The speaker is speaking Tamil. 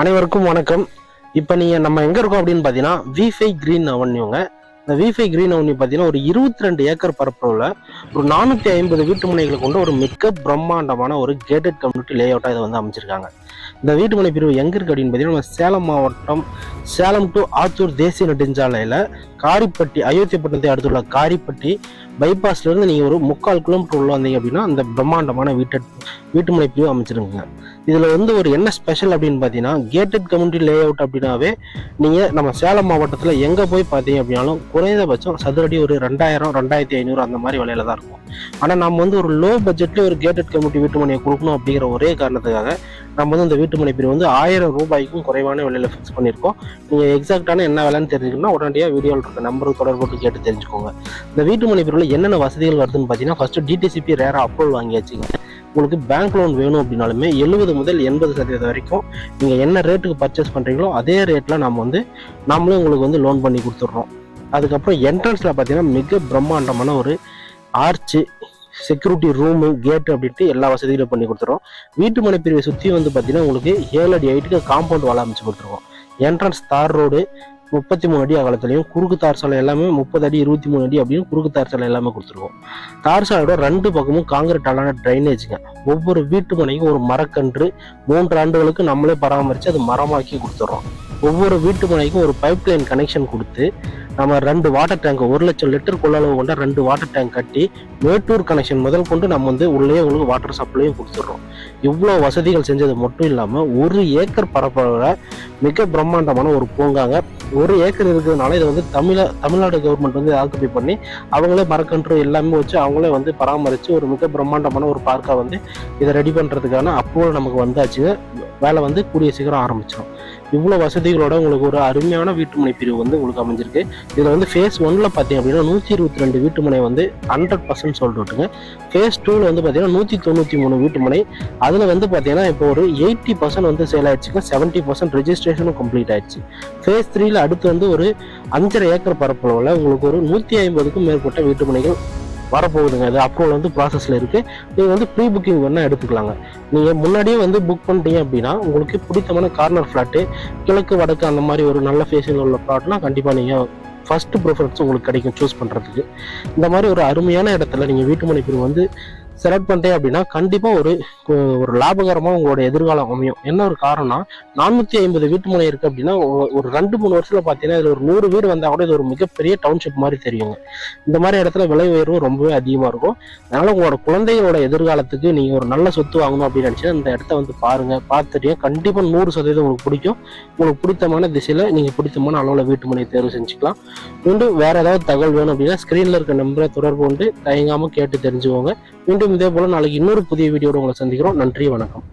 அனைவருக்கும் வணக்கம். இப்போ நீங்கள் நம்ம எங்கே இருக்கோம் அப்படின்னு பார்த்தீங்கன்னா விஃபை கிரீன் அவன்யூங்க இந்த விஃபை கிரீன் அவன்யூ பார்த்தீங்கன்னா ஒரு இருபத்தி ரெண்டு ஏக்கர் பரப்பளவில் ஒரு நானூற்றி ஐம்பது வீட்டு முனைகளை கொண்ட ஒரு மிக்க பிரம்மாண்டமான ஒரு கேட்டட் கம்யூனிட்டி லே அவுட்டாக இதை வந்து அமைச்சிருக்காங்க. இந்த வீட்டு முனை பிரிவு எங்கே இருக்குது அப்படின்னு பார்த்தீங்கன்னா நம்ம சேலம் மாவட்டம் சேலம் டு ஆத்தூர் தேசிய நெடுஞ்சாலையில் காரிப்பட்டி அயோத்தியப்பட்டினத்தை அடுத்துள்ள காரிப்பட்டி பைபாஸ்லேருந்து நீங்கள் ஒரு முக்கால் கிலோமீட்டர் உள்ள வந்தீங்க அப்படின்னா அந்த பிரம்மாண்டமான வீட்டு வீட்டுமனை பிரிவு அமைச்சிருங்க. இதில் வந்து ஒரு என்ன ஸ்பெஷல் அப்படின்னு பார்த்தீங்கன்னா கேட்டட் கம்யூனிட்டி லே அவுட் அப்படின்னாவே நீங்கள் நம்ம சேலம் மாவட்டத்தில் எங்கே போய் பார்த்தீங்க அப்படின்னாலும் குறைந்தபட்சம் சதுரடி ஒரு ரெண்டாயிரம் ரெண்டாயிரத்தி ஐநூறு அந்த மாதிரி விலையில தான் இருக்கும். ஆனால் நம்ம வந்து ஒரு லோ பட்ஜெட்டில் ஒரு கேட்டட் கம்யூனிட்டி வீட்டுமனையை கொடுக்கணும் அப்படிங்கிற ஒரே காரணத்துக்காக நம்ம வந்து இந்த வீட்டுமனை பிரிவு வந்து ஆயிரம் ரூபாய்க்கும் குறைவான விலையில ஃபிக்ஸ் பண்ணியிருக்கோம். நீங்கள் எக்ஸாக்டான என்ன விலைன்னு தெரிஞ்சுக்கணும்னா உடனடியாக வீடியோவில் இருக்க நம்பருக்கு தொடர்பு கொண்டு கேட்டு தெரிஞ்சுக்கோங்க. இந்த வீட்டுமனை பிரிவில் என்னென்ன வசதிகள் வருதுன்னு பார்த்தீங்கன்னா ஃபஸ்ட்டு டிடிசிபி ரேராக அப்ரூவல் வாங்கியாச்சுங்க. உங்களுக்கு பேங்க் லோன் வேணும் அப்படின்னாலுமே எழுபது முதல் எண்பது சதவீதம் வரைக்கும் நீங்கள் என்ன ரேட்டுக்கு பர்ச்சேஸ் பண்ணுறீங்களோ அதே ரேட்டில் நம்ம வந்து நாமளே உங்களுக்கு வந்து லோன் பண்ணி கொடுத்துட்றோம். அதுக்கப்புறம் என்ட்ரன்ஸில் பார்த்தீங்கன்னா மிக பிரம்மாண்டமான ஒரு ஆர்ச்சு செக்யூரிட்டி ரூமு கேட்டு அப்படின்ட்டு எல்லா வசதிகளும் பண்ணி கொடுத்துருவோம். வீட்டு மனை பிரிவை சுற்றி வந்து பார்த்தீங்கன்னா உங்களுக்கு ஏழு அடி ஹைட்டுக்கு காம்பவுண்ட் வாழ அமைச்சு கொடுத்துருவோம். என்ட்ரன்ஸ் தார் ரோடு முப்பத்தி மூணு அடி அகலத்துலையும் குறுக்கு தார் சாலை எல்லாமே முப்பது அடி இருபத்தி மூணு அடி அப்படின்னு குறுக்கு தார் சாலை எல்லாமே கொடுத்துருவோம். தார் சாலையோட ரெண்டு பக்கமும் காங்கிரீட் அலான ட்ரைனேஜுங்க ஒவ்வொரு வீட்டு மனைக்கும் ஒரு மரக்கன்று மூன்று ஆண்டுகளுக்கு நம்மளே பராமரித்து அது மரமாக்கி கொடுத்துட்றோம் ஒவ்வொரு வீட்டு முனைக்கும் ஒரு பைப் லைன் கனெக்ஷன் கொடுத்து நம்ம ரெண்டு வாட்டர் டேங்க் ஒரு லட்சம் லிட்டர் கொள்ளளவு கொண்ட ரெண்டு வாட்டர் டேங்க் கட்டி மேட்டூர் கனெக்ஷன் முதல் கொண்டு நம்ம வந்து உள்ளே உங்களுக்கு வாட்டர் சப்ளையும் கொடுத்துட்றோம். இவ்வளோ வசதிகள் செஞ்சது மட்டும் இல்லாமல் ஒரு ஏக்கர் பரப்பளவில் மிக பிரம்மாண்டமான ஒரு பூங்காங்க. ஒரு ஏக்கர் இருக்கிறதுனால இதை வந்து தமிழ தமிழ்நாடு கவர்மெண்ட் வந்து ஆக்குப்பை பண்ணி அவங்களே மரக்கன்று எல்லாமே வச்சு அவங்களே வந்து பராமரித்து ஒரு மிக பிரம்மாண்டமான ஒரு பார்க்காக வந்து இதை ரெடி பண்ணுறதுக்கான அப்ரூவல் நமக்கு வந்தாச்சுங்க வேலை வந்து கூடிய சீக்கிரம் ஆரம்பிச்சிடும் இவ்வளோ வசதிகளோட உங்களுக்கு ஒரு அருமையான வீட்டுமனை பிரிவு வந்து உங்களுக்கு அமைஞ்சிருக்கு. இதில் வந்து ஃபேஸ் ஒன்ல பார்த்தீங்க அப்படின்னா நூற்றி இருபத்தி ரெண்டு வீட்டுமனை வந்து ஹண்ட்ரட் பர்சன்ட் சொல்லிட்டு விட்டுங்க ஃபேஸ் டூவில் வந்து பார்த்தீங்கன்னா நூற்றி தொண்ணூற்றி மூணு வீட்டுமனை. அதில் வந்து பார்த்தீங்கன்னா இப்போ ஒரு எயிட்டி பர்சன்ட் வந்து சேல் ஆயிடுச்சுங்க. செவன்ட்டி பர்சன்ட் ரெஜிஸ்ட்ரேஷனும் கம்ப்ளீட் ஆயிடுச்சு. ஃபேஸ் த்ரீல அடுத்து வந்து ஒரு அஞ்சரை ஏக்கர் பரப்பளவில் உங்களுக்கு ஒரு நூற்றி ஐம்பதுக்கும் மேற்பட்ட வீட்டுமனைகள் வரப்போகுதுங்க. அது அப்ரூவல் வந்து ப்ராசஸில் இருக்குது நீங்கள் வந்து ப்ரீ புக்கிங் வேணால் எடுத்துக்கலாங்க. நீங்கள் முன்னாடியே வந்து புக் பண்ணிட்டீங்க அப்படின்னா உங்களுக்கு பிடித்தமான கார்னர் ஃப்ளாட்டு கிழக்கு வடக்கு அந்த மாதிரி ஒரு நல்ல ஃபேஸில் உள்ள ஃப்ளாட்னா கண்டிப்பாக நீங்கள் ஃபஸ்ட்டு ப்ரிஃபரன்ஸ் உங்களுக்கு கிடைக்கும். சூஸ் பண்ணுறதுக்கு இந்த மாதிரி ஒரு அருமையான இடத்துல நீங்கள் வீட்டு மனை வந்து செலக்ட் பண்ணிட்டேன் அப்படின்னா கண்டிப்பாக ஒரு ஒரு லாபகரமாக உங்களோட எதிர்காலம் அமையும். என்ன ஒரு காரணம் நானூற்றி ஐம்பது வீட்டு முனை இருக்குது அப்படின்னா ஒரு ரெண்டு மூணு வருஷத்தில் பார்த்தீங்கன்னா இதில் ஒரு நூறு வீடு வந்தால் கூட இது ஒரு மிகப்பெரிய டவுன்ஷிப் மாதிரி தெரியுங்க. இந்த மாதிரி இடத்துல விலை உயர்வு ரொம்பவே அதிகமாக இருக்கும். அதனால் உங்களோட குழந்தைகளோட எதிர்காலத்துக்கு நீங்கள் ஒரு நல்ல சொத்து வாங்கணும் அப்படின்னு நினச்சா இந்த இடத்த வந்து பாருங்கள் பார்த்துட்டு கண்டிப்பாக நூறு சதவீதம் உங்களுக்கு பிடிக்கும். உங்களுக்கு பிடித்தமான திசையில் நீங்கள் பிடித்தமான அளவில் வீட்டு முனையை தேர்வு செஞ்சுக்கலாம். மீண்டும் வேறு ஏதாவது தகவல் வேணும் அப்படின்னா ஸ்க்ரீனில் இருக்க நம்பரை தொடர்பு கொண்டு தயங்காமல் கேட்டு தெரிஞ்சுக்கோங்க. மீண்டும் இதே போல நாளைக்கு இன்னொரு புதிய வீடியோட உங்களை சந்திக்கிறோம். நன்றி வணக்கம்.